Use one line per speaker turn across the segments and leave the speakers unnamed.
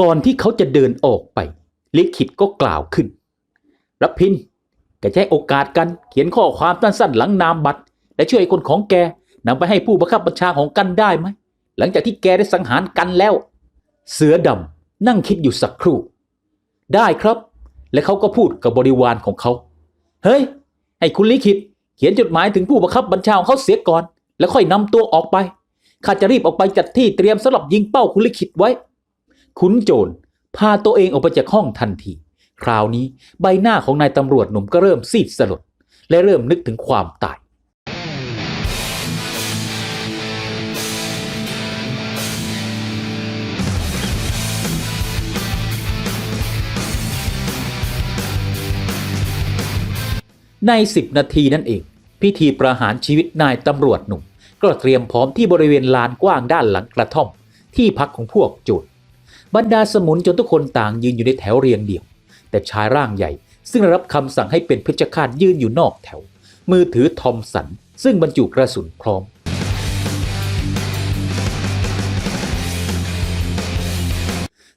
ก่อนที่เขาจะเดินออกไป ลิขิตก็กล่าวขึ้น รับพินแกจะให้โอกาสกันเขียนข้อความสั้นๆหลังนามบัตร และช่วยคนของแกนำไปให้ผู้บังคับบัญชาของกันได้ไหม หลังจากที่แกได้สังหารกันแล้ว เสือดำนั่งคิดอยู่สักครู่ ได้ครับ และเขาก็พูดกับบริวารของเขา เฮ้ย ให้คุณลิขิต เขียนจดหมายถึงผู้บังคับบัญชาของเขาเสียก่อน แล้วค่อยนำตัวออกไปข้าจะรีบออกไปจัดที่เตรียมสำหรับยิงเป้าคุณลิขิตไว้ ขุนโจรพาตัวเองออกไปจากห้องทันที คราวนี้ใบหน้าของนายตำรวจหนุ่มก็เริ่มซีดสลด และเริ่มนึกถึงความตายในสิบนาทีนั่นเอง พิธีประหารชีวิตนายตำรวจหนุ่ม ก็เตรียมพร้อมที่บริเวณลานกว้างด้านหลังกระท่อม ที่พักของพวกโจร บรรดาสมุนจนทุกคนต่างยืนอยู่ในแถวเรียงเดี่ยว แต่ชายร่างใหญ่ ซึ่งได้รับคำสั่งให้เป็นเพชฌฆาตยืนอยู่นอกแถว มือถือทอมสัน ซึ่งบรรจุกระสุนพร้อม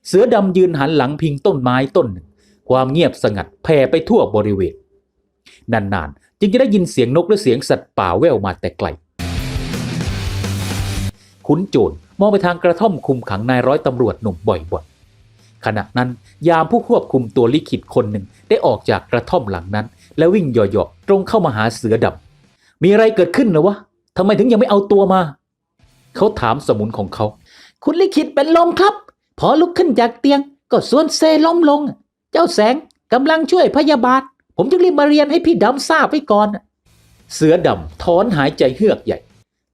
เสือดำยืนหันหลังพิงต้นไม้ต้นหนึ่ง ความเงียบสงัดแผ่ไปทั่วบริเวณ นานๆ จึงจะได้ยินเสียงนกและเสียงสัตว์ป่าแว่วมาแต่ไกล ขุนโจร มองไปทางกระท่อมคุมขังนายร้อยตำรวจหนุ่มบ่อยๆขณะนั้นยามผู้ควบคุมตัวลิขิตคนหนึ่งได้ออกจากกระท่อมหลังนั้น และวิ่งหยาะๆตรงเข้ามาหาเสือดำมีอะไรเกิดขึ้นนะวะทำไมถึงยังไม่เอาตัวมา เขาถามสมุนของเขา คุณลิขิตเป็นลมครับ พอลุกขึ้นจากเตียง ก็ส่วนเซล้มลง เจ้าแสงกำลังช่วยพยาบาล ผมจึงรีบมาเรียนให้พี่ดำทราบไว้ก่อน เสือดำถอนหายใจเฮือกใหญ่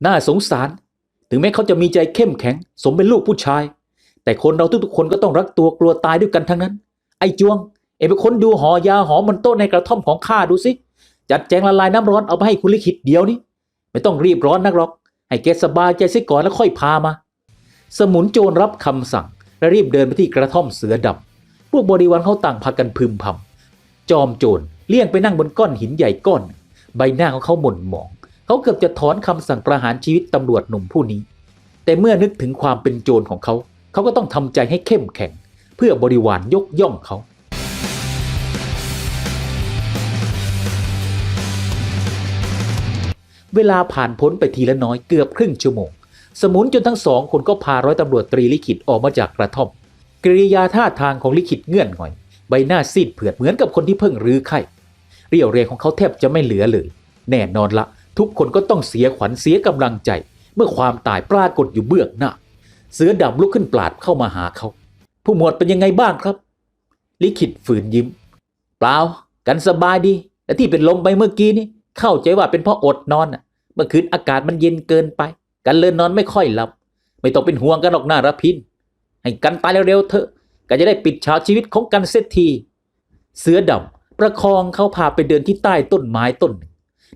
น่าสงสาร ถึงแม้เขาจะมีใจเข้มแข็ง สมเป็นลูกผู้ชาย แต่คนเราทุกๆคนก็ต้องรักตัวกลัวตายด้วยกันทั้งนั้น ไอ้จวง เอ็งเป็นคนดูหอยาหอมบนโต๊ะในกระท่อมของข้าดูสิ จัดแจงละลายน้ำร้อนเอาไปให้คุณลิขิตเดียวนี้ ไม่ต้องรีบร้อนนักหรอก ให้แกสบายใจเสียก่อนแล้วค่อยพามา สมุนโจรรับคำสั่ง และรีบเดินไปที่กระท่อมเสือดำพวกบริวารเขาต่างพากันพึมพำจอมโจรเลี่ยงไปนั่งบนก้อนหินใหญ่ก้อน ใบหน้าของเขาหม่นหมอง เขาเกือบจะถอนคำสั่งประหารชีวิตตำรวจหนุ่มผู้นี้ แต่เมื่อนึกถึงความเป็นโจรของเขา เขาก็ต้องทำใจให้เข้มแข็ง เพื่อบริวารยกย่องเขา เวลาผ่านพ้นไปทีละน้อยเกือบครึ่งชั่วโมง สมุนจนทั้งสองคนก็พาร้อยตำรวจตรีลิขิตออกมาจากกระท่อมกริยาท่าทางของลิขิตเงื่อนหงอย ใบหน้าซีดเผือดเหมือนกับคนที่เพิ่งรื้อไข่ เรี่ยวแรงของเขาแทบจะไม่เหลือเลย แน่นอนละ ทุกคนก็ต้องเสียขวัญเสียกำลังใจ เมื่อความตายปรากฏอยู่เบื้องหน้า เสือดำลุกขึ้นปราดเข้ามาหาเขา ผู้หมวดเป็นยังไงบ้างครับ ลิขิตฝืนยิ้ม เปล่า กันสบายดีและที่เป็นลมไปเมื่อกี้นี่เข้าใจว่าเป็นเพราะอดนอนเมื่อคืนอากาศมันเย็นเกินไป กันเลยนอนไม่ค่อยหลับ ไม่ต้องเป็นห่วงกันหรอกหน้ารพิน ให้กันตายเร็วๆเถอะก็จะได้ปิดฉากชีวิตของกันเสียที เสือดำประคองเขาพาไปเดินที่ใต้ต้นไม้ต้นหนึ่ง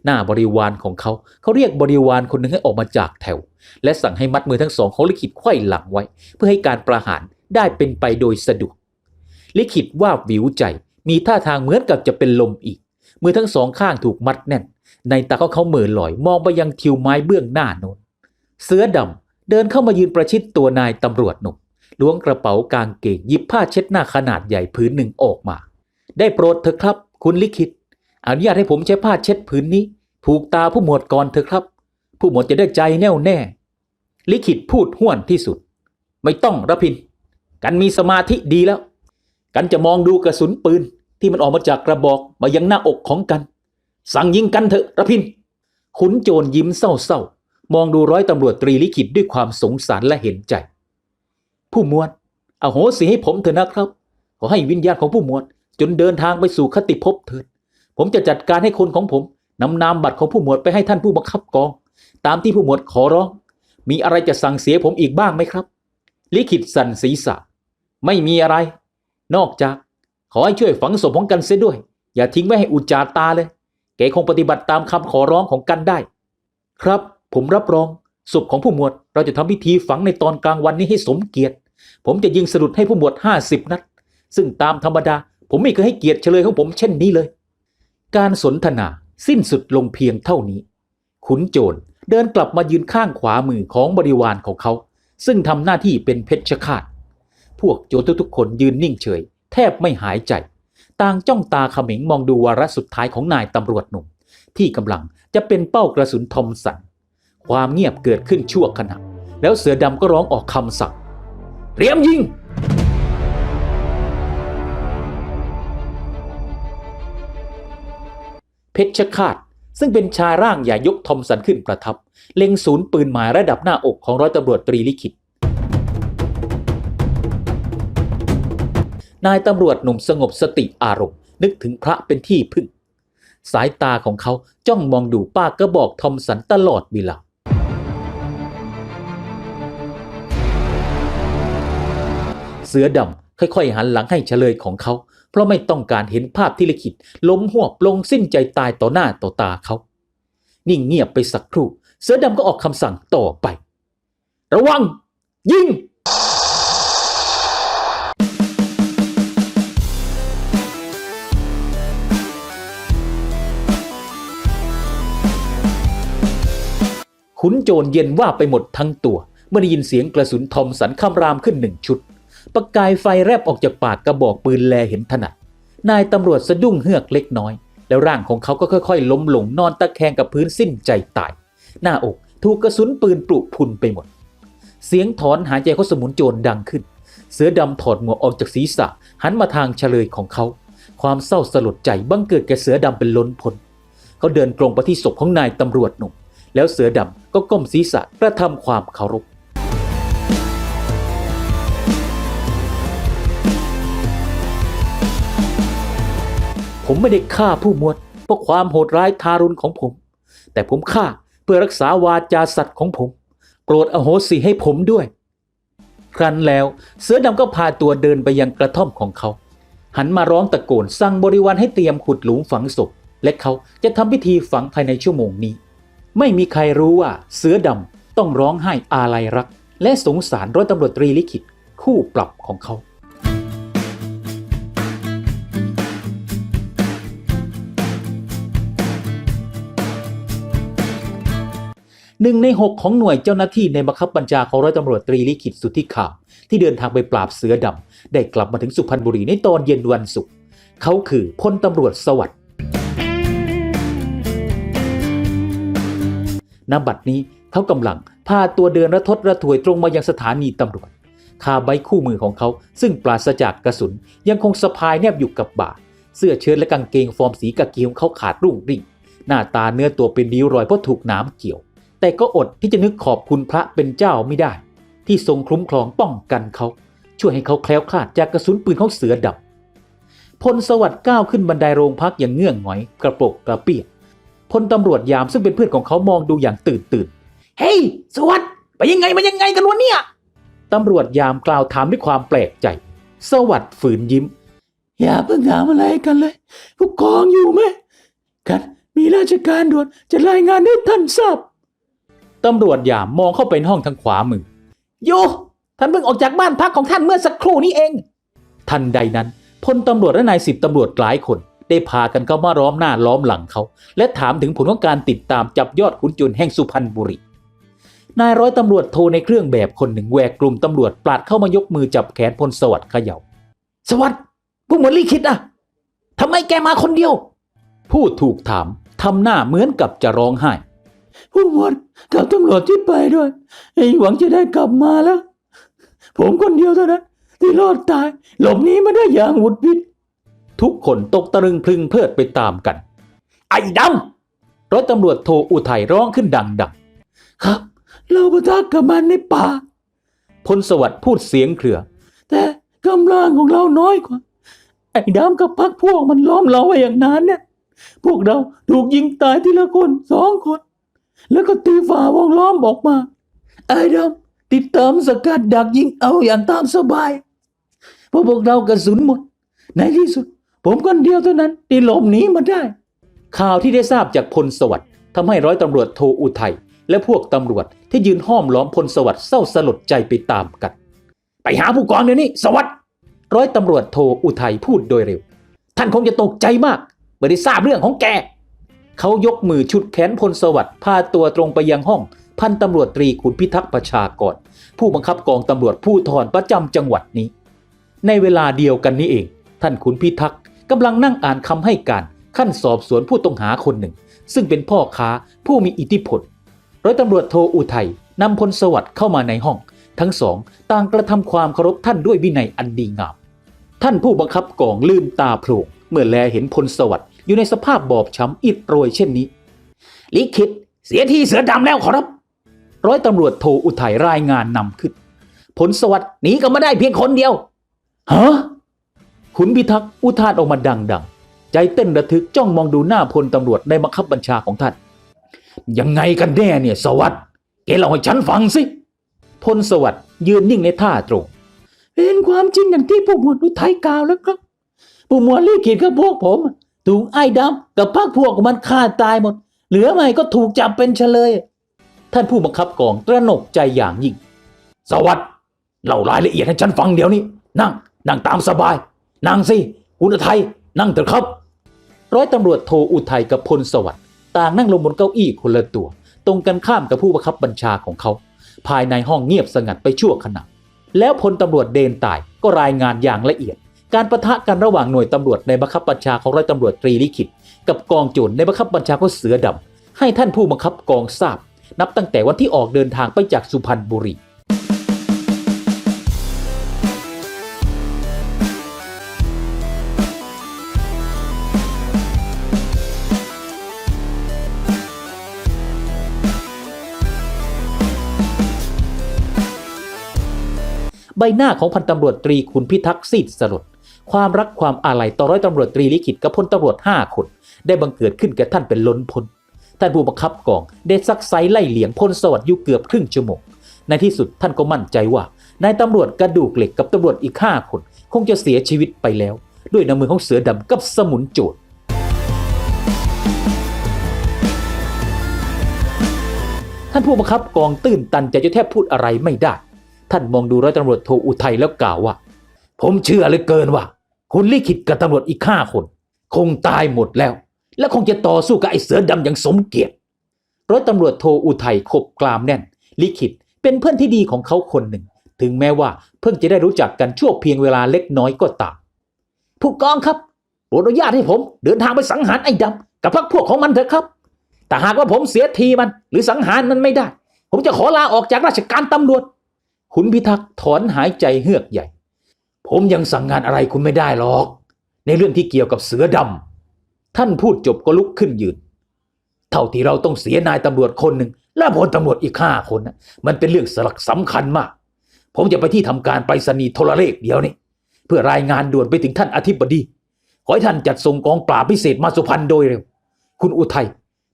หน้าบริวารของเขาเขาเรียกบริวารคนหนึ่งให้ออกมาจากแถว และสั่งให้มัดมือทั้งสองของลิขิตไขว้หลังไว้ เพื่อให้การประหารได้เป็นไปโดยสะดวกลิขิตว่าวิวใจมีท่าทางเหมือนกับจะเป็นลมอีก มือทั้งสองข้างถูกมัดแน่น ในตาเขาเขาเหม่อลอยมองไปยังทิวไม้เบื้องหน้าโน้นเสือดำเดินเข้ามายืนประชิดตัวนายตำรวจหนุ่มล้วงกระเป๋ากางเกงหยิบผ้าเช็ดหน้าขนาดใหญ่ผืนหนึ่งออกมา ได้โปรดเถอะครับ คุณลิขิต อนุญาตให้ผมใช้ผ้าเช็ดผืนนี้ ผูกตาผู้หมวดก่อนเถอะครับ ผู้หมวดจะได้ใจแน่วแน่ ลิขิตพูดห้วนที่สุด ไม่ต้องระพิน กันมีสมาธิดีแล้ว กันจะมองดูกระสุนปืนที่มันออกมาจากกระบอกมายังหน้าอกของกัน สั่งยิงกันเถอะระพิน ขุนโจรยิ้มเศร้าๆมองดูร้อยตำรวจตรีลิขิตด้วยความสงสารและเห็นใจ ผู้หมวดอโหสิให้ผมเถอะนะครับ ขอให้วิญญาณของผู้หมวดจนเดินทางไปสู่คติภพ ผมจะจัดการให้คนของผมนำนามบัตรของผู้หมวดไปให้ท่านผู้บังคับกอง ตามที่ผู้หมวดขอร้อง มีอะไรจะสั่งเสียผมอีกบ้างไหมครับ ลิขิตสันศีษะ ไม่มีอะไร นอกจากขอให้ช่วยฝังศพของกันเสียด้วย อย่าทิ้งไว้ให้อุจจาตาเลย แกคงปฏิบัติตามคำขอร้องของกันได้ ครับ ผมรับรองศพของผู้หมวด เราจะทำพิธีฝังในตอนกลางวันนี้ให้สมเกียรติ ผมจะยิงสลุดให้ผู้หมวดห้าสิบนัด ซึ่งตามธรรมดา ผมไม่เคยให้เกียรติเฉลยของผมเช่นนี้เลย การสนทนาสิ้นสุดลงเพียงเท่านี้ ขุนโจรเดินกลับมายืนข้างขวามือของบริวารของเขา ซึ่งทำหน้าที่เป็นเพชฌฆาต พวกโจรทุกๆคนยืนนิ่งเฉย แทบไม่หายใจ ต่างจ้องตาเขม็งมองดูวาระสุดท้ายของนายตำรวจหนุ่ม ที่กำลังจะเป็นเป้ากระสุนทอมสัน ความเงียบเกิดขึ้นชั่วขณะ แล้วเสือดำก็ร้องออกคำสั่ง เตรียมยิง ชรฆาตซึ่งเป็นชายร่างใหญ่ยกทอมสันขึ้นประทับ เล็งศูนย์ปืนหมายระดับหน้าอกของร้อยตำรวจตรีลิขิต นายตำรวจหนุ่มสงบสติอารมณ์ นึกถึงพระเป็นที่พึ่ง สายตาของเขาจ้องมองดูป้ากระบอกทอมสันตลอดเวลาเสือดำค่อยๆหันหลังให้เฉลยของเขา เพราะไม่ต้องการเห็นภาพที่ลิขิตล้มหัวบลงสิ้นใจตายต่อหน้าต่อตาเขา นิ่งเงียบไปสักครู่ เสือดำก็ออกคำสั่งต่อไป ระวัง ยิงขุนโจรเย็นว่าไปหมดทั้งตัว เมื่อได้ยินเสียงกระสุนทอมสันคำรามขึ้นหนึ่งชุด ประกายไฟแรบออกจากปากกระบอกปืนแลเห็นถนัด นายตำรวจสะดุ้งเฮือกเล็กน้อย แล้วร่างของเขาก็ค่อยๆ ล้มลงนอนตะแคงกับพื้นสิ้นใจตาย หน้าอกถูกกระสุนปืนปลุกพุนไปหมด เสียงถอนหายใจเขาสมุนโจรดังขึ้น เสือดำถอดหมวกออกจากศีรษะ หันมาทางเฉลยของเขา ความเศร้าสลดใจบังเกิดแก่เสือดำเป็นล้นพ้นเขาเดินตรงไปที่ศพของนายตำรวจหนุ่มแล้วเสือดำก็ก้มศีรษะกระทำความเคารพ ผมไม่ได้ฆ่าผู้หมวดเพราะความโหดร้ายทารุณของผม แต่ผมฆ่าเพื่อรักษาวาจาสัตว์ของผม โปรดอโหสิให้ผมด้วย ครั้นแล้วเสือดำก็พาตัวเดินไปยังกระท่อมของเขา หันมาร้องตะโกนสั่งบริวารให้เตรียมขุดหลุมฝังศพ และเขาจะทำพิธีฝังภายในชั่วโมงนี้ ไม่มีใครรู้ว่าเสือดำต้องร้องไห้อาลัยรัก และสงสารร้อยตำรวจตรีลิขิตคู่ปรับของเขา หนึ่งในหกของหน่วยเจ้าหน้าที่ในบังคับบัญชาของร้อยตำรวจตรีลิขิตสุทธิขาวที่เดินทางไปปราบเสือดำได้กลับมาถึงสุพรรณบุรีในตอนเย็นวันศุกร์เขาคือพลตำรวจสวัสดิ์ณบัดนี้เขากำลังพาตัวเดินระทดระถวยตรงมายังสถานีตำรวจคาใบคู่มือของเขา ซึ่งปราศจากกระสุนยังคงสะพายแนบอยู่กับบ่า เสื้อเชิ้ตและกางเกงฟอร์มสีกะเกีของเขาขาดรุ่งริ่งหน้าตาเนื้อตัวเป็นริ้วรอยเพราะถูกน้ำเกี่ยว แต่ก็อดที่จะนึกขอบคุณพระเป็นเจ้าไม่ได้ ที่ทรงคุ้มครองป้องกันเขา ช่วยให้เขาแคล้วคลาดจากกระสุนปืนของเสือดำพลสวัสดิ์ก้าวขึ้นบันไดโรงพักอย่างเงื่องหงอย กระโปรกกระเปียกพลตำรวจยามซึ่งเป็นเพื่อนของเขามองดูอย่างตื่นตื่นเฮ้ย สวัสดิ์ไปยังไงมายังไงกันวะเนี่ยตำรวจยามกล่าวถามด้วยความแปลกใจ สวัสดิ์ฝืนยิ้ม อย่าเพิ่งถามอะไรกันเลย ผู้กองอยู่ไหมกันมีราชการด่วนจะรายงานให้ท่านทราบ ตำรวจยามมองเข้าไปในห้องทางขวามือโยท่านเพิ่งออกจากบ้านพักของท่านเมื่อสักครู่นี้เอง ทันใดนั้นพลตำรวจและนายสิบตำรวจหลายคน ได้พากันเข้ามาล้อมหน้าล้อมหลังเขา และถามถึงผลของการติดตามจับยอดขุนจุนแห่งสุพรรณบุรีนายร้อยตำรวจโทในเครื่องแบบคนหนึ่งแหวกกลุ่มตำรวจปลาดเข้ามายกมือจับแขนพลสวัสดิ์เขย่า สวัสดิ์ผู้หมวดลิขิตอะทำไมแกมาคนเดียว ผู้ถูกถามทำหน้าเหมือนกับจะร้องไห้ ผู้หมวดกับตำรวจที่ไปด้วยไอ้หวังจะได้กลับมาแล้ว ผมคนเดียวเท่านั้นที่รอดตาย หลบหนีมาได้อย่างหวุดหวิดทุกคนตกตะลึงพลึงเพลิดไปตามกัน ไอ้ดำร้อยตำรวจโทอุทัยร้องขึ้นดังๆ ครับ เราประทักกับมันในป่าพลสวัสดิ์พูดเสียงเครือ แต่กำลังของเราน้อยกว่า ไอ้ดำกับพักพวกมันล้อมเราไว้อย่างนั้นเนี่ย พวกเราถูกยิงตายทีละคนสองคน แล้วก็ตีฝ่าวงล้อมออกมา ไอ้ดำติดตามสกัดดักยิงเอาอย่างตามสบายเพราะพวกเรากระสุนหมด ในที่สุด ผมคนเดียวเท่านั้นที่หลบหนีมาได้ ข่าวที่ได้ทราบจากพลสวัสดิ์ทำให้ร้อยตำรวจโทอุทัยและพวกตำรวจที่ยืนห้อมล้อมพลสวัสดิ์เศร้าสลดใจไปตามกัน ไปหาผู้กองเดี๋ยวนี้สวัสดิ์ร้อยตำรวจโทอุทัยพูดโดยเร็ว ท่านคงจะตกใจมากเมื่อได้ทราบเรื่องของแก เขายกมือชุดแขนพลสวัสดิ์พาตัวตรงไปยังห้อง พันตำรวจตรีขุนพิทักษ์ประชากร ผู้บังคับกองตำรวจผู้ทอนประจำจังหวัดนี้ ในเวลาเดียวกันนี้เอง ท่านขุนพิทักษ์กำลังนั่งอ่านคำให้การขั้นสอบสวนผู้ต้องหาคนหนึ่ง ซึ่งเป็นพ่อค้าผู้มีอิทธิพลร้อยตำรวจโทอุทัยนำพลสวัสดิ์เข้ามาในห้อง ทั้งสองต่างกระทำความเคารพท่านด้วยวินัยอันดีงาม ท่านผู้บังคับกองลืมตาโพลงเมื่อแลเห็นพลสวัสดิ์ อยู่ในสภาพบอบช้ำอิดโรยเช่นนี้ ลิขิตเสียทีเสือดำแล้วขอรับ ร้อยตำรวจโทอุทัยรายงานนำขึ้น ผลสวัสดิ์หนีก็มาได้เพียงคนเดียวฮะขุนพิทักษ์อุทานออกมาดังๆ ใจเต้นระทึกจ้องมองดูหน้าพลตำรวจในบังคับบัญชาของท่าน ยังไงกันแน่เนี่ยสวัสดิ์แกเล่าให้ฉันฟังสิพลสวัสดิ์ยืนนิ่งในท่าตรงเป็นความจริงอย่างที่ผู้หมวดอุทัยกล่าวแล้วครับผู้หมวดลิขิตกับพวกผม ถูกไอ้ดำกับพรรคพวกมันฆ่าตายหมด เหลือไม่ก็ถูกจับเป็นเฉลย ท่านผู้บังคับกองตระหนกใจอย่างยิ่ง สวัสด์เล่ารายละเอียดให้ฉันฟังเดี๋ยวนี้ นั่ง นั่งตามสบาย นั่งสิคุณอุทัยนั่งเถอะครับ ร้อยตำรวจโทอุทัยกับพลสวัสด์ต่างนั่งลงบนเก้าอี้คนละตัว ตรงกันข้ามกับผู้บังคับบัญชาของเขา ภายในห้องเงียบสงัดไปชั่วขณะ แล้วพลตำรวจเดนตายก็รายงานอย่างละเอียด การประทะกันระหว่างหน่วยตำรวจในบังคับบัญชาของร้อยตำรวจตรีลิขิต กับกองโจรในบังคับบัญชาของเสือดำให้ท่านผู้บังคับกองทราบ นับตั้งแต่วันที่ออกเดินทางไปจากสุพรรณบุรีใบหน้าของพันตำรวจตรีคุณพิทักษ์ซีดสลด ความรักความอาลัยต่อร้อยตำรวจตรีลิขิตกับพลตำรวจห้าคน ได้บังเกิดขึ้นแก่ท่านเป็นล้นพ้นท่านผู้บังคับกองได้ซักไซไล่เหลียงพลสวัสดิ์อยู่เกือบครึ่งชั่วโมงในที่สุดท่านก็มั่นใจว่านายตำรวจกระดูกเหล็กกับตำรวจอีกห้าคน คงจะเสียชีวิตไปแล้ว ด้วยน้ำมือของเสือดำกับสมุนโจรท่านผู้บังคับกองตื้นตันใจจนแทบพูดอะไรไม่ได้ ท่านมองดูร้อยตำรวจโทอุทัยแล้วกล่าวว่า ผมเชื่อเหลือเกินว่า คุณลิขิตกับตำรวจอีกห้าคน คงตายหมดแล้ว และคงจะต่อสู้กับไอ้เสือดำอย่างสมเกียรติร้อยตำรวจโทอุทัยขบกลามแน่น ลิขิตเป็นเพื่อนที่ดีของเขาคนหนึ่ง ถึงแม้ว่าเพิ่งจะได้รู้จักกันชั่วเพียงเวลาเล็กน้อยก็ตามผู้กองครับโปรดอนุญาตให้ผมเดินทางไปสังหารไอ้ดำกับพรรคพวกของมันเถอะครับแต่หากว่าผมเสียทีมัน หรือสังหารมันไม่ได้ ผมจะขอลาออกจากราชการตำรวจขุนพิทักษ์ถอนหายใจเฮือกใหญ่ ผมยังสั่งงานอะไรคุณไม่ได้หรอก ในเรื่องที่เกี่ยวกับเสือดำท่านพูดจบก็ลุกขึ้นยืน เท่าที่เราต้องเสียนายตำรวจคนหนึ่งและพลตำรวจอีกห้าคนนะมันเป็นเรื่องสลักสำคัญมาก ผมจะไปที่ทำการไปรษณีย์โทรเลขเดียวนี้เพื่อรายงานด่วนไปถึงท่านอธิบดีขอให้ท่านจัดส่งกองปราบพิเศษมาสุพรรณโดยเร็ว คุณอุทัย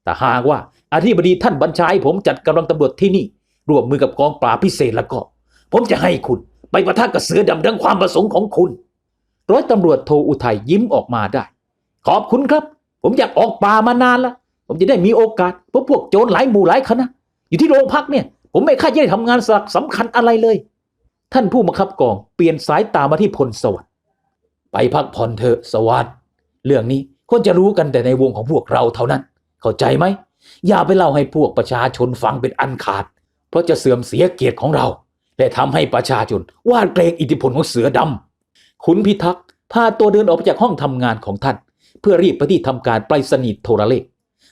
แต่หากว่าอธิบดีท่านบัญชาให้ผมจัดกำลังตำรวจที่นี่ร่วมมือกับกองปราบพิเศษแล้วก็ ผมจะให้คุณ ไปประทะกับเสือดำดังความประสงค์ของคุณ ร้อยตำรวจโทอุทัยยิ้มออกมาได้ ขอบคุณครับ ผมอยากออกป่ามานานแล้วผมจะได้มีโอกาสเพราะพวกโจรหลายหมู่หลายคณะอยู่ที่โรงพักเนี่ย ผมไม่ค่าจะได้ทำงานสักสำคัญอะไรเลย ท่านผู้บังคับกองเปลี่ยนสายตามาที่พลสวัสด์ไปพักผ่อนเถอะสวัสด์เรื่องนี้ควรจะรู้กันแต่ในวงของพวกเราเท่านั้น เข้าใจไหมอย่าไปเล่าให้พวกประชาชนฟังเป็นอันขาด เพราะจะเสื่อมเสียเกียรติของเรา และทำให้ประชาชนหวาดเกรงอิทธิพลของเสือดำขุนพิทักษ์พาตัวเดินออกไปจากห้องทำงานของท่าน เพื่อรีบไปที่ทำการไปรษณีย์โทรเลข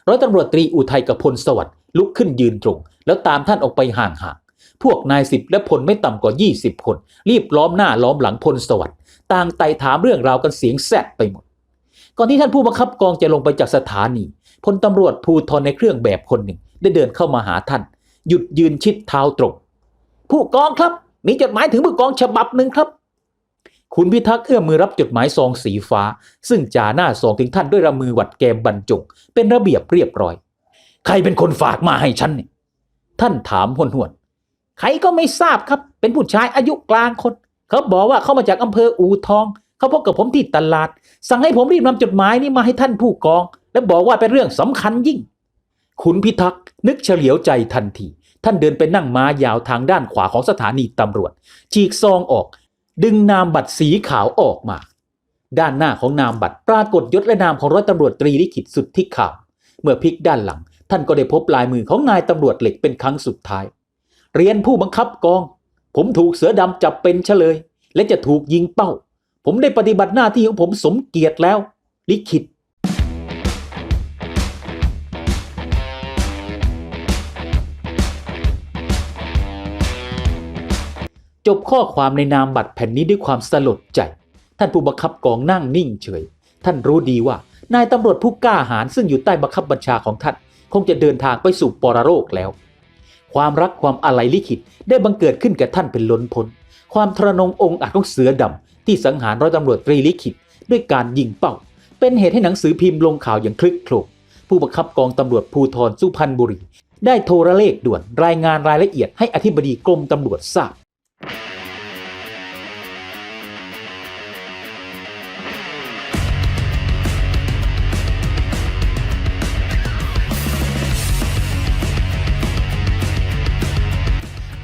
ร้อยตำรวจตรีอุทัยกับพลสวัสดิ์ลุกขึ้นยืนตรง แล้วตามท่านออกไปห่างๆพวกนายสิบและพลไม่ต่ำกว่า 20 คน รีบล้อมหน้าล้อมหลังพลสวัสดิ์ต่างไต่ถามเรื่องราวกันเสียงแซดไปหมด ก่อนที่ท่านผู้บังคับกองจะลงไปจากสถานีพลตำรวจภูธรในเครื่องแบบคนหนึ่ง ได้เดินเข้ามาหาท่าน หยุดยืนชิดเท้าตรง ผู้กองครับ มีจดหมายถึงผู้กองฉบับหนึ่งครับ คุณพิทักษ์เอื้อมมือรับจดหมายซองสีฟ้า ซึ่งจ่าหน้าซองถึงท่านด้วยระมือหวัดแกมบรรจงเป็นระเบียบเรียบร้อย ใครเป็นคนฝากมาให้ฉันเนี่ยท่านถามหวนหวนใครก็ไม่ทราบครับ เป็นผู้ชายอายุกลางคน เขาบอกว่าเขามาจากอำเภออูทอง เขาพบกับผมที่ตลาด สั่งให้ผมรีบนำจดหมายนี้มาให้ท่านผู้กอง และบอกว่าเป็นเรื่องสำคัญยิ่งขุนพิทักษ์นึกเฉลียวใจทันที ท่านเดินไปนั่งม้ายาวทางด้านขวาของสถานีตำรวจ ฉีกซองออก ดึงนามบัตรสีขาวออกมา ด้านหน้าของนามบัตรปรากฏยศและนามของร้อยตำรวจตรีลิขิตสุดที่ขาวเมื่อพลิกด้านหลัง ท่านก็ได้พบลายมือของนายตำรวจเหล็กเป็นครั้งสุดท้าย เรียนผู้บังคับกอง ผมถูกเสือดำจับเป็นเฉลย และจะถูกยิงเป้า ผมได้ปฏิบัติหน้าที่ของผมสมเกียรติแล้ว ลิขิต จบข้อความในนามบัตรแผ่นนี้ด้วยความสลดใจ ท่านผู้บังคับกองนั่งนิ่งเฉย ท่านรู้ดีว่านายตำรวจผู้กล้าหาญซึ่งอยู่ใต้บังคับบัญชาของท่าน คงจะเดินทางไปสู่ปรโลกแล้ว ความรักความอาลัยลิขิตได้บังเกิดขึ้นแก่ท่านเป็นล้นพ้นความทรนงองค์อาจของเสือดำที่สังหารร้อยตำรวจตรีลิขิต ด้วยการยิงเป้า เป็นเหตุให้หนังสือพิมพ์ลงข่าวอย่างคลึกโครกผู้บังคับกองตำรวจภูธรสุพรรณบุรี ได้โทรเลขด่วนรายงานรายละเอียดให้อธิบดีกรมตำรวจทราบ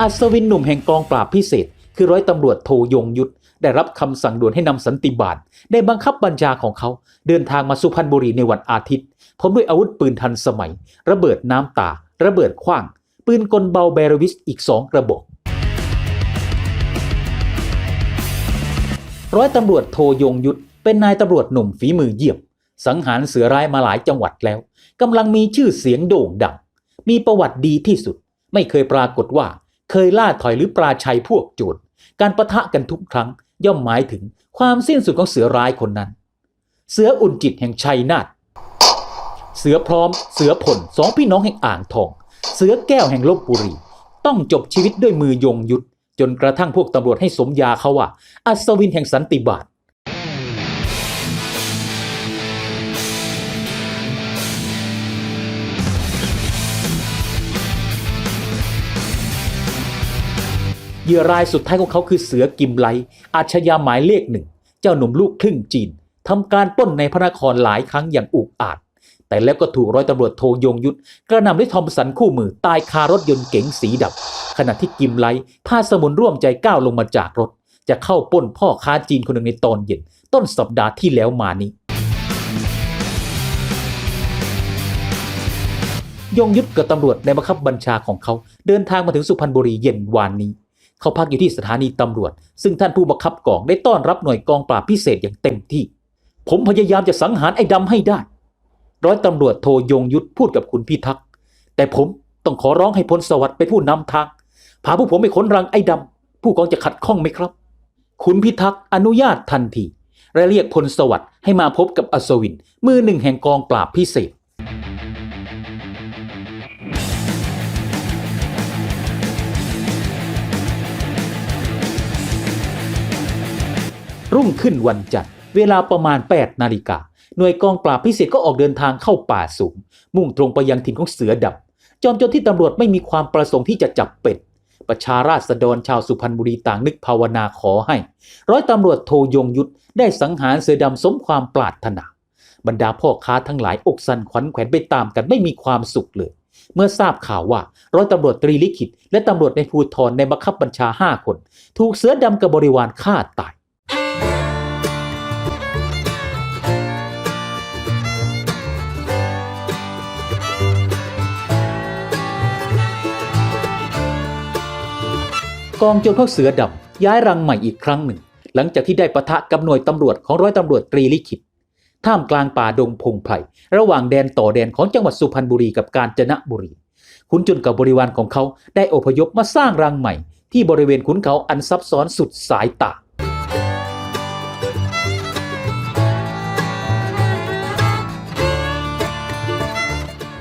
อัศวินหนุ่มแห่งกองปราบพิเศษ คือร้อยตำรวจโทยงยุทธได้รับคำสั่งด่วนให้นำสันติบาลได้บังคับบัญชาของเขา เดินทางมาสุพรรณบุรีในวันอาทิตย์พร้อมด้วยอาวุธปืนทันสมัย ระเบิดน้ำตา ระเบิดขว้าง ปืนกลเบาเบรวิสอีกสองกระบอกร้อยตำรวจโทยงยุทธเป็นนายตำรวจหนุ่มฝีมือเยี่ยมสังหารเสือร้ายมาหลายจังหวัดแล้วกำลังมีชื่อเสียงโด่งดังมีประวัติดีที่สุด ไม่เคยปรากฏว่า เคยล่าถอยหรือปราชัยพวกโจรการประทะกันทุกครั้งย่อมหมายถึงความสิ้นสุดของเสือร้ายคนนั้น เสืออุ่นจิตแห่งชัยนาทเสือพร้อม เสือผลสองพี่น้องแห่งอ่างทอง เสือแก้วแห่งลบบุรี ต้องจบชีวิตด้วยมือยงยุทธจนกระทั่งพวกตำรวจให้สมยาเขาว่า อัศวินแห่งสันติบาต เหยื่อรายสุดท้ายของเขาคือเสือกิมไลอาชญาหมายเลขหนึ่ง เจ้าหนุ่มลูกครึ่งจีนทำการป้นในพระนครหลายครั้งอย่างอุกอาจ แต่แล้วก็ถูกร้อยตำรวจโทยงยุทธกระนำด้วยทอมสันคู่มือตายคารถยนต์เก๋งสีดำขณะที่กิมไลพาสมุนร่วมใจก้าวลงมาจากรถ จะเข้าป้นพ่อค้าจีนคนหนึ่งในตอนเย็น ต้นสัปดาห์ที่แล้วมานี้ยงยุทธกับตำรวจในบังคับบัญชาของเขา เดินทางมาถึงสุพรรณบุรีเย็นวานนี้ เขาพักอยู่ที่สถานีตำรวจ ซึ่งท่านผู้บังคับกองได้ต้อนรับหน่วยกองปราบพิเศษอย่างเต็มที่ ผมพยายามจะสังหารไอ้ดำให้ได้ ร้อยตำรวจโทยงยุทธพูดกับคุณพิทักษ์แต่ผมต้องขอร้องให้พลสวัสดิ์เป็นผู้นำทางพาพวกผมไปค้นรังไอ้ดำผู้กองจะขัดข้องไหมครับ คุณพิทักษ์อนุญาตทันทีและเรียกพลสวัสดิ์ให้มาพบกับอัศวินมือหนึ่งแห่งกองปราบพิเศษ รุ่งขึ้นวันจันทร์เวลาประมาณ 8 นาฬิกาหน่วยกองปราบพิเศษก็ออกเดินทางเข้าป่าสูง มุ่งตรงไปยังถิ่นของเสือดำจอมโจรที่ตำรวจไม่มีความประสงค์ที่จะจับเป็ดประชาราษฎรชาวสุพรรณบุรีต่างนึกภาวนาขอให้ ร้อยตำรวจโทยงยุทธได้สังหารเสือดำสมความปรารถนา บรรดาพ่อค้าทั้งหลายอกสั่นขวัญแขวนไปตามกันไม่มีความสุขเลย เมื่อทราบข่าวว่าร้อยตำรวจตรีลิขิต และตำรวจในภูธรในบังคับบัญชาห้าคน ถูกเสือดำกับบริวารฆ่าตาย กองโจรพวกเสือดำย้ายรังใหม่อีกครั้งหนึ่ง หลังจากที่ได้ปะทะกับหน่วยตำรวจของร้อยตำรวจตรีลิขิตท่ามกลางป่าดงพงไพรระหว่างแดนต่อแดนของจังหวัดสุพรรณบุรีกับกาญจนบุรีขุนจุนกับบริวารของเขาได้อพยพมาสร้างรังใหม่ ที่บริเวณขุนเขาอันซับซ้อนสุดสายตา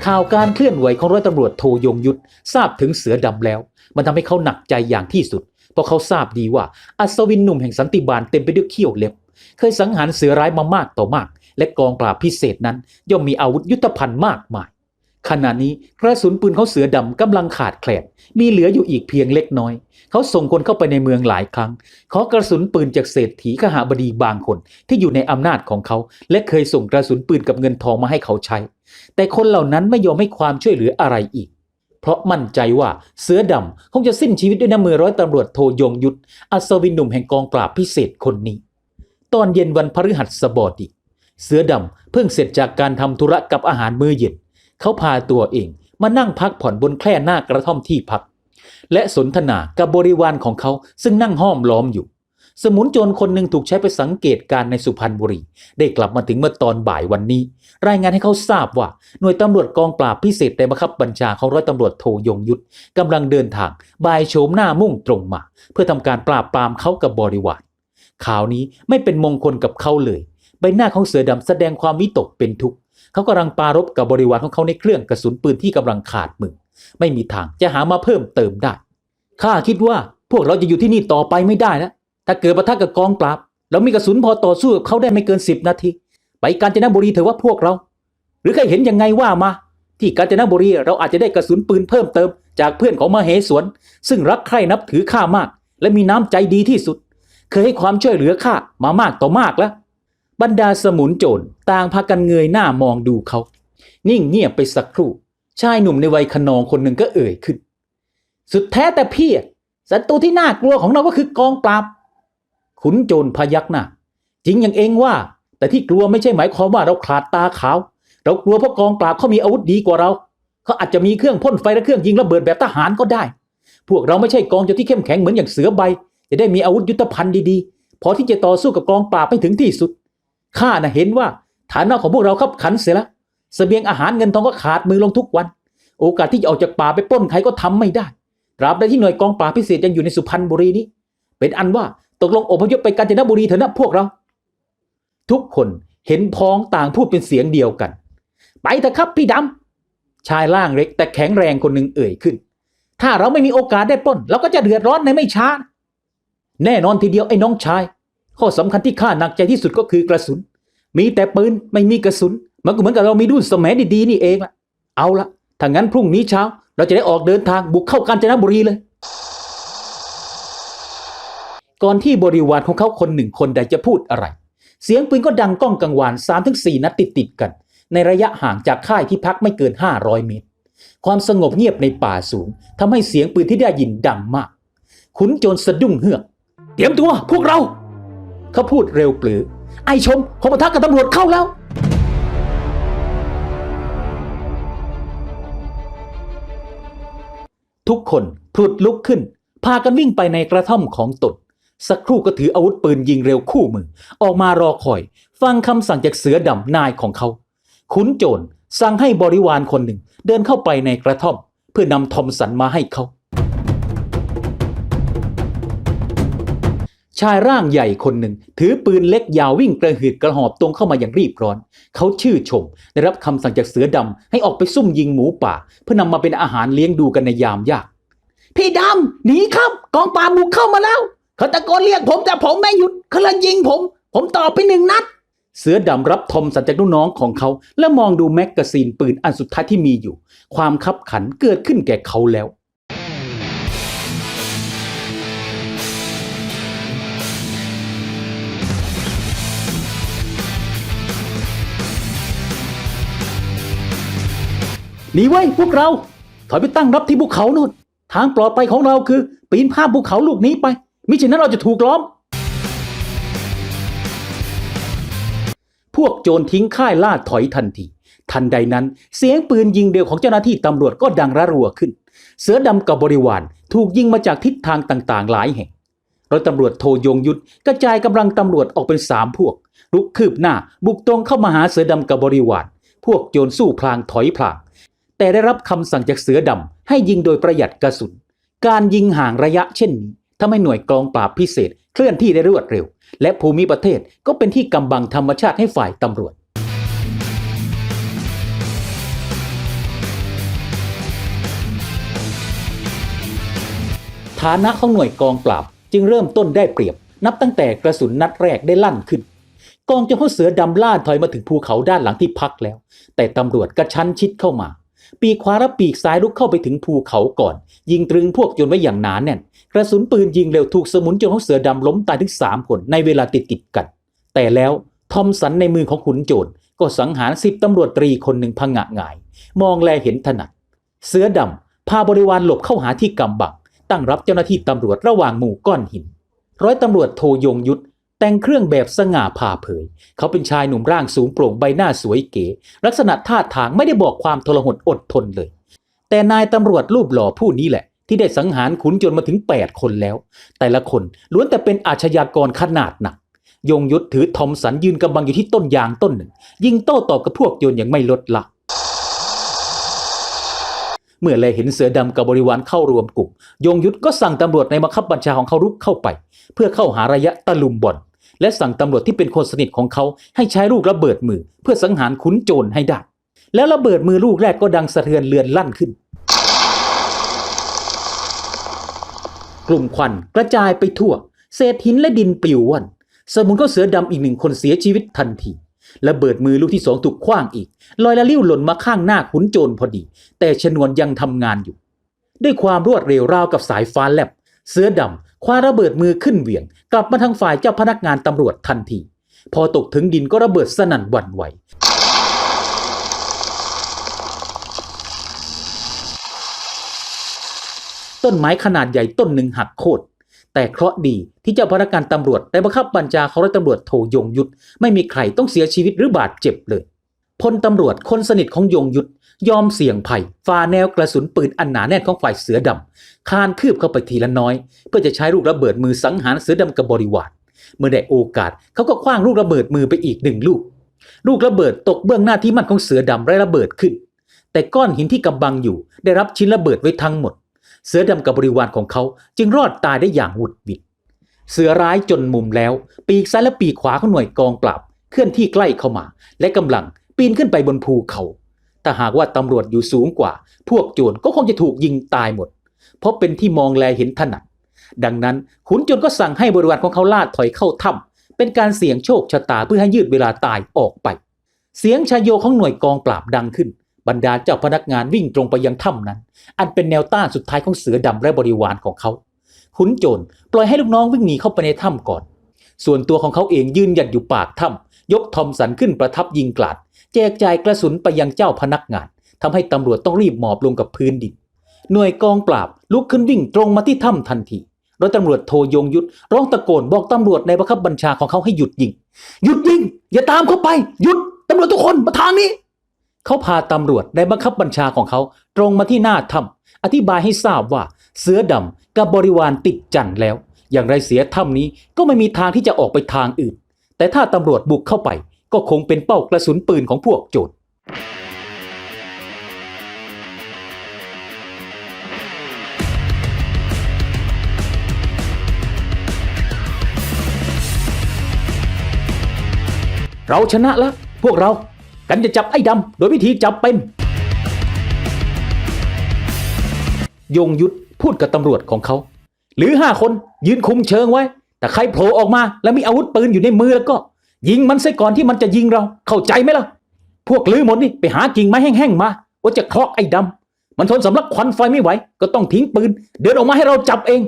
ข่าวการเคลื่อนไหวของร้อยตำรวจโทยงยุทธทราบถึงเสือดำแล้ว มันทำให้เขาหนักใจอย่างที่สุด เพราะเขาทราบดีว่าอัศวินหนุ่มแห่งสันติบาลเต็มไปด้วยเขี้ยวเล็บ เคยสังหารเสือร้ายมามากต่อมาก และกองปราบพิเศษนั้น ย่อมมีอาวุธยุทธภัณฑ์มากมาย ขณะนี้กระสุนปืนเขาเสือดำกำลังขาดแคลนมีเหลืออยู่อีกเพียงเล็กน้อย เขาส่งคนเข้าไปในเมืองหลายครั้งขอกระสุนปืนจากเศรษฐีขหาบดีบางคนที่อยู่ในอำนาจของเขา และเคยส่งกระสุนปืนกับเงินทองมาให้เขาใช้ แต่คนเหล่านั้นไม่ยอมให้ความช่วยเหลืออะไรอีก เพราะมั่นใจว่าเสือดำคงจะสิ้นชีวิตด้วยน้ำมือร้อยตำรวจโทยงยุทธอัศวินหนุ่มแห่งกองปราบพิเศษคนนี้ ตอนเย็นวันพฤหัสบดีเสือดำเพิ่งเสร็จจากการทำธุระกับอาหารมื้อเย็นเขาพาตัวเองมานั่งพักผ่อนบนแคร่หน้ากระท่อมที่พัก และสนทนากับบริวารของเขาซึ่งนั่งห้อมล้อมอยู่ สมุนโจรคนหนึ่งถูกใช้ไปสังเกตการณ์ในสุพรรณบุรี ได้กลับมาถึงเมื่อตอนบ่ายวันนี้ รายงานให้เขาทราบว่า หน่วยตำรวจกองปราบพิเศษในบังคับบัญชาของร้อยตำรวจโทยงยุทธกำลังเดินทางบ่ายโฉมหน้ามุ่งตรงมา เพื่อทำการปราบปรามเขากับบริวารข่าวนี้ไม่เป็นมงคลกับเขาเลย ใบหน้าของเสือดำแสดงความวิตกเป็นทุกข์เขากำลังปรารบกับบริวารของเขาในเครื่องกระสุนปืนที่กำลังขาดมือไม่มีทางจะหามาเพิ่มเติมได้ข้าคิดว่าพวกเราจะอยู่ที่นี่ต่อไปไม่ได้แล้ว ถ้าเกิดปะทะกับกองปราบเรามีกระสุนพอต่อสู้กับเขาได้ไม่เกินสิบนาที ไปกาญจนบุรีเถอะว่าพวกเรา หรือใครเห็นยังไงว่ามา ที่กาญจนบุรีเราอาจจะได้กระสุนปืนเพิ่มเติม จากเพื่อนของมาเหสวน ซึ่งรักใคร่นับถือข้ามาก และมีน้ำใจดีที่สุด เคยให้ความช่วยเหลือข้ามามากต่อมากแล้วบรรดาสมุนโจรต่างพากันเงยหน้ามองดูเขา นิ่งเงียบไปสักครู่ชายหนุ่มในวัยขนองคนหนึ่งก็เอ่ยขึ้น สุดแท้แต่พี่ศัตรูที่น่ากลัวของเราก็คือกองปราบ ขุนโจรพยักหน้าจริงอย่างเองว่า แต่ที่กลัวไม่ใช่หมายความว่าเราขาดตาขาว เรากลัวเพราะกองปราบเขามีอาวุธดีกว่าเราเขาอาจจะมีเครื่องพ่นไฟและเครื่องยิงระเบิดแบบทหารก็ได้ พวกเราไม่ใช่กองโจรที่เข้มแข็งเหมือนอย่างเสือใบ จะได้มีอาวุธยุทธภัณฑ์ดีๆ พอที่จะต่อสู้กับกองปราบไปถึงที่สุดข้าน่ะเห็นว่าฐานะของพวกเราขับขันเสียแล้วเสบียงอาหารเงินทองก็ขาดมือลงทุกวัน โอกาสที่จะออกจากป่าไปปล้นใครก็ทำไม่ได้ตราบใดที่หน่วยกองปราบพิเศษยังอยู่ในสุพรรณบุรีนี้ เป็นอันว่า ตกลงอพยพไปกาญจนบุรีเถอะนะพวกเรา ทุกคนเห็นพ้องต่างพูดเป็นเสียงเดียวกัน ไปเถอะครับพี่ดำชายร่างเล็กแต่แข็งแรงคนหนึ่งเอ่ยขึ้น ถ้าเราไม่มีโอกาสได้ปล้น เราก็จะเดือดร้อนในไม่ช้า แน่นอนทีเดียวไอ้น้องชาย ข้อสำคัญที่ข้าหนักใจที่สุดก็คือกระสุน มีแต่ปืนไม่มีกระสุน มันก็เหมือนกับเรามีดุนสมัยดีๆนี่เองละเอาละถ้างั้นพรุ่งนี้เช้า เราจะได้ออกเดินทางบุกเข้ากาญจนบุรีเลย ก่อนที่บริวารของเขาคนหนึ่งคนใดจะพูดอะไร เสียงปืนก็ดังก้องกังวาน3าถึงสนัดติดติดกัน ในระยะห่างจากค่ายที่พักไม่เกิน 500 เมตร ความสงบเงียบในป่าสูงทำให้เสียงปืนที่ได้ยินดังมาก ขุนโจรสะดุ้งเฮือก เตรียมตัวพวกเรา เขาพูดเร็วปรือ ไอชมขอปะทะกับตำรวจเข้าแล้วทุกคนพลุดลุกขึ้น พากันวิ่งไปในกระท่อมของตน สักครู่ก็ถืออาวุธปืนยิงเร็วคู่มือ ออกมารอคอย ฟังคำสั่งจากเสือดำนายของเขา ขุนโจรสั่งให้บริวารคนหนึ่งเดินเข้าไปในกระท่อม เพื่อนำทอมสันมาให้เขา ชายร่างใหญ่คนหนึ่ง ถือปืนเล็กยาววิ่งกระหืดกระหอบตรงเข้ามาอย่างรีบร้อน เขาชื่อชม ได้รับคำสั่งจากเสือดำให้ออกไปซุ่มยิงหมูป่า เพื่อนำมาเป็นอาหารเลี้ยงดูกันในยามยาก พี่ดำหนีครับ กองป่าบุกเข้ามาแล้ว เขาตะโกนเรียกผมแต่ผมไม่หยุดเขาเลยยิงผม ผมตอบไปหนึ่งนัด เสือดำรับทอมสันจากลูกน้องของเขา และมองดูแมกกาซีนปืนอันสุดท้ายที่มีอยู่ ความคับขันเกิดขึ้นแก่เขาแล้วหนีไว้พวกเรา ถอยไปตั้งรับที่ภูเขาโน่นทางปลอดภัยของเราคือ ปีนข้ามภูเขาลูกนี้ไป มิฉะนั้นเราจะถูกล้อม พวกโจรทิ้งค่ายล่าถอยทันที ทันใดนั้น เสียงปืนยิงเดียวของเจ้าหน้าที่ตำรวจก็ดังระรัวขึ้น เสือดำกับบริวารถูกยิงมาจากทิศทางต่างๆ หลายแห่งร้อยตำรวจโทยงยุทธกระจายกำลังตำรวจออกเป็นสามพวก ลุกคืบหน้า บุกตรงเข้ามาหาเสือดำกับบริวาร พวกโจรสู้พลางถอยพลาง แต่ได้รับคำสั่งจากเสือดำให้ยิงโดยประหยัดกระสุน การยิงห่างระยะเช่นนี้ ทำให้หน่วยกองปราบพิเศษ เคลื่อนที่ได้รวดเร็ว และภูมิประเทศก็เป็นที่กำบังธรรมชาติให้ฝ่ายตำรวจฐานะของหน่วยกองปราบจึงเริ่มต้นได้เปรียบ นับตั้งแต่กระสุนนัดแรกได้ลั่นขึ้น กองเจ้าพ่อเสือดำล่าถอยมาถึงภูเขาด้านหลังที่พักแล้ว แต่ตำรวจกระชั้นชิดเข้ามา ปีกขวาและปีกซ้ายลุกเข้าไปถึงภูเขาก่อน ยิงตรึงพวกโจรไว้อย่างหนาแน่น กระสุนปืนยิงเร็วถูกสมุนโจรของเสือดำล้มตายถึงสามคนในเวลาติดติดกัน แต่แล้วทอมสันในมือของขุนโจรก็สังหารสิบตำรวจตรีคนหนึ่งพังงะหงาย มองแลเห็นถนัด เสือดำพาบริวารหลบเข้าหาที่กำบังตั้งรับเจ้าหน้าที่ตำรวจระหว่างหมู่ก้อนหิน ร้อยตำรวจโทยงยุทธ แต่งเครื่องแบบสง่าผ่าเผย เขาเป็นชายหนุ่มร่างสูงโปร่งใบหน้าสวยเก๋ ลักษณะท่าทางไม่ได้บอกความทรหดอดทนเลย แต่นายตำรวจรูปหล่อผู้นี้แหละ ที่ได้สังหารขุนโจรมาถึง 8 คนแล้ว แต่ละคนล้วนแต่เป็นอาชญากรขนาดหนัก ยงยุทธถือทอมสันยืนกำบังอยู่ที่ต้นยางต้นหนึ่ง ยิงโต้ตอบกับพวกโจรอย่างไม่ลดละเมื่อแลเห็นเสือดำกับบริวารเข้ารวมกลุ่ม ยงยุทธก็สั่งตำรวจในบังคับบัญชาของเขารุกเข้าไป เพื่อเข้าหาระยะตะลุมบ่อน และสั่งตำรวจที่เป็นคนสนิทของเขาให้ใช้ลูกระเบิดมือ เพื่อสังหารขุนโจรให้ได้ แล้วระเบิดมือลูกแรกก็ดังสะเทือนเลือนลั่นขึ้น กลุ่มควันกระจายไปทั่ว เศษหินและดินปลิวว่อนสมุนก็เสือดำอีกหนึ่งคนเสียชีวิตทันทีระเบิดมือลูกที่สองถูกคว้างอีก ลอยละลิ้วหล่นมาข้างหน้าขุนโจรพอดี แต่ชนวนยังทำงานอยู่ ด้วยความรวดเร็วราวกับสายฟ้าแลบ เสือดำ คว้าระเบิดมือขึ้นเหวี่ยง กลับมาทางฝ่ายเจ้าพนักงานตำรวจทันที พอตกถึงดินก็ระเบิดสนั่นหวั่นไหวต้นไม้ขนาดใหญ่ต้นหนึ่งหักโค่นแต่เคราะห์ดีที่เจ้าพนักงานตำรวจได้บังคับบัญชาเของร้อยตำรวจโทยงยุทธไม่มีใครต้องเสียชีวิตหรือบาดเจ็บเลยพลตำรวจคนสนิทของยงยุทธ ยอมเสี่ยงภัยฝ่าแนวกระสุนปืนอันหนาแน่นของฝ่ายเสือดำคานคืบเข้าไปทีละน้อย เพื่อจะใช้ลูกระเบิดมือสังหารเสือดำกับบริวารเมื่อได้โอกาสเขาก็คว้างลูกระเบิดมือไปอีกหนึ่งลูก ลูกระเบิดตกเบื้องหน้าที่มั่นของเสือดำไร้ระเบิดขึ้น แต่ก้อนหินที่กำบังอยู่ ได้รับชิ้นระเบิดไว้ทั้งหมด เสือดำกับบริวารของเขาจึงรอดตายได้อย่างหวุดหวิดเสือร้ายจนมุมแล้ว ปีกซ้ายและปีกขวาของหน่วยกองปราบเคลื่อนที่ใกล้เข้ามา และกำลังปีนขึ้นไปบนภูเขา แต่หากว่าตำรวจอยู่สูงกว่า พวกโจรก็คงจะถูกยิงตายหมด เพราะเป็นที่มองแลเห็นถนัด ดังนั้นขุนโจรก็สั่งให้บริวารของเขาลาดถอยเข้าถ้ำเป็นการเสี่ยงโชคชะตาเพื่อให้ยืดเวลาตายออกไป เสียงชายโยของหน่วยกองปราบดังขึ้น บรรดาเจ้าพนักงานวิ่งตรงไปยังถ้ำนั้น อันเป็นแนวต้านสุดท้ายของเสือดำและบริวารของเขาขุนโจรปล่อยให้ลูกน้องวิ่งหนีเข้าไปในถ้ำก่อน ส่วนตัวของเขาเองยืนหยัดอยู่ปากถ้ำ ยกทอมสันขึ้นประทับยิงกลาด แจกจ่ายกระสุนไปยังเจ้าพนักงานทำให้ตำรวจต้องรีบหมอบลงกับพื้นดิน หน่วยกองปราบลุกขึ้นวิ่งตรงมาที่ถ้ำทันทีร้อยตำรวจโทยงยุทธร้องตะโกนบอกตำรวจในบังคับบัญชาของเขาให้หยุดยิง หยุดยิง อย่าตามเขาไปหยุดตำรวจทุกคนมาทางนี้ เขาพาตำรวจในบังคับบัญชาของเขา ตรงมาที่หน้าถ้ำอธิบายให้ทราบว่าเสือดำกับบริวารติดจันแล้ว อย่างไรเสียถ้ำนี้ก็ไม่มีทางที่จะออกไปทางอื่น แต่ถ้าตำรวจบุกเข้าไปก็คงเป็นเป้ากระสุนปืนของพวกโจรเราชนะแล้ว พวกเรากันจะจับไอ้ดำโดยวิธีจับเป็น ยงยุทธพูดกับตำรวจของเขา หรือห้าคนยืนคุมเชิงไว้ แต่ใครโผล่ออกมาแล้วมีอาวุธปืนอยู่ในมือแล้วก็ ยิงมันซะก่อนที่มันจะยิงเรา เข้าใจไหมล่ะ พวกลือหมดนี่ไปหากิ่งไม้แห้งๆมาว่าจะเคาะไอ้ดำมันทนสำลักควันไฟไม่ไหว ก็ต้องทิ้งปืน เดินออกมาให้เราจับเอง